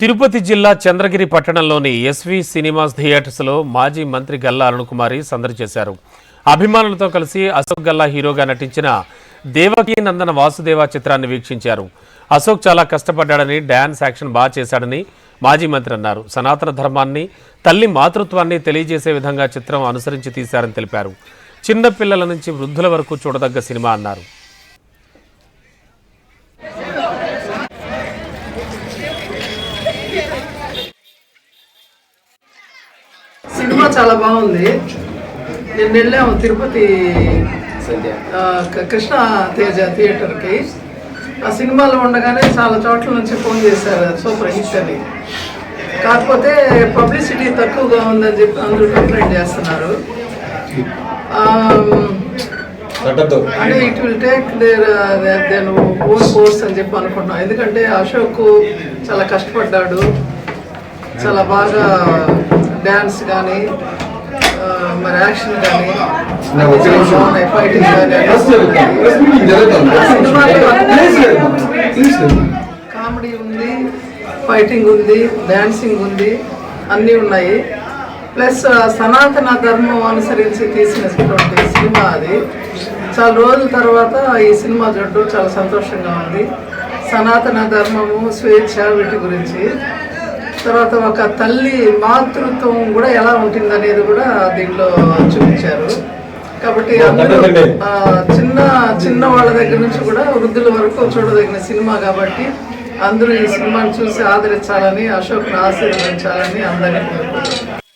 తిరుపతి జిల్లా చంద్రగిరి పట్టణంలోని SV cinemas థియేటర్స్లో మాజీ మంత్రి గల్లా అరుణకుమారి సందడి చేశారు. అభిమానులతో కలిసి అశోక్ గల్లా హీరోగా నటించిన దేవకీ నందన వాసుదేవ చిత్రాన్ని వీక్షించారు. అశోక్ చాలా కష్టపడ్డాడని డ్యాన్స్ యాక్షన్ బాగా చేశాడని మాజీ మంత్రి అన్నారు. సనాతన ధర్మాన్ని తల్లి మాతృత్వాన్ని తెలియజేసే విధంగా చిత్రం అనుసరించి తీశారని తెలిపారు. చిన్నపిల్లల నుంచి వృద్ధుల వరకు చూడదగ్గ సినిమా అన్నారు సినిమా చాలా బాగుంది. నేను వెళ్ళాము తిరుపతి కృష్ణ తేజ థియేటర్కి ఆ సినిమాలో ఉండగానే చాలా చోట్ల నుంచి ఫోన్ చేశారు సూపర్ హిట్ అని. కాకపోతే పబ్లిసిటీ తక్కువగా ఉందని చెప్పి అందరూ కంప్లైంట్ చేస్తున్నారు. అంటే it will take their then own course అని చెప్పి అనుకుంటున్నాను ఎందుకంటే అశోక్ చాలా కష్టపడ్డాడు. చాలా బాగా డ్యాన్స్ కానీ మరి యాక్షన్ కానీ కామెడీ ఉంది ఫైటింగ్ ఉంది డాన్సింగ్ ఉంది అన్నీ ఉన్నాయి. ప్లస్ సనాతన ధర్మం అనుసరించి తీసినటువంటి సినిమా అది. చాలా రోజుల తర్వాత ఈ సినిమా చూడడం చాలా సంతోషంగా ఉంది. సనాతన ధర్మము స్వేచ్ఛ వీటి గురించి. తర్వాత ఒక తల్లి మాతృత్వం కూడా ఎలా ఉంటుంది అనేది కూడా దీంట్లో చూపించారు. కాబట్టి చిన్న చిన్న వాళ్ళ దగ్గర నుంచి కూడా వృద్ధుల వరకు చూడదగిన సినిమా కాబట్టి అందరూ ఈ సినిమాని చూసి ఆదరించాలని అశోక్ని ఆశీర్వదించాలని అందరినీ కోరుకుంటున్నాను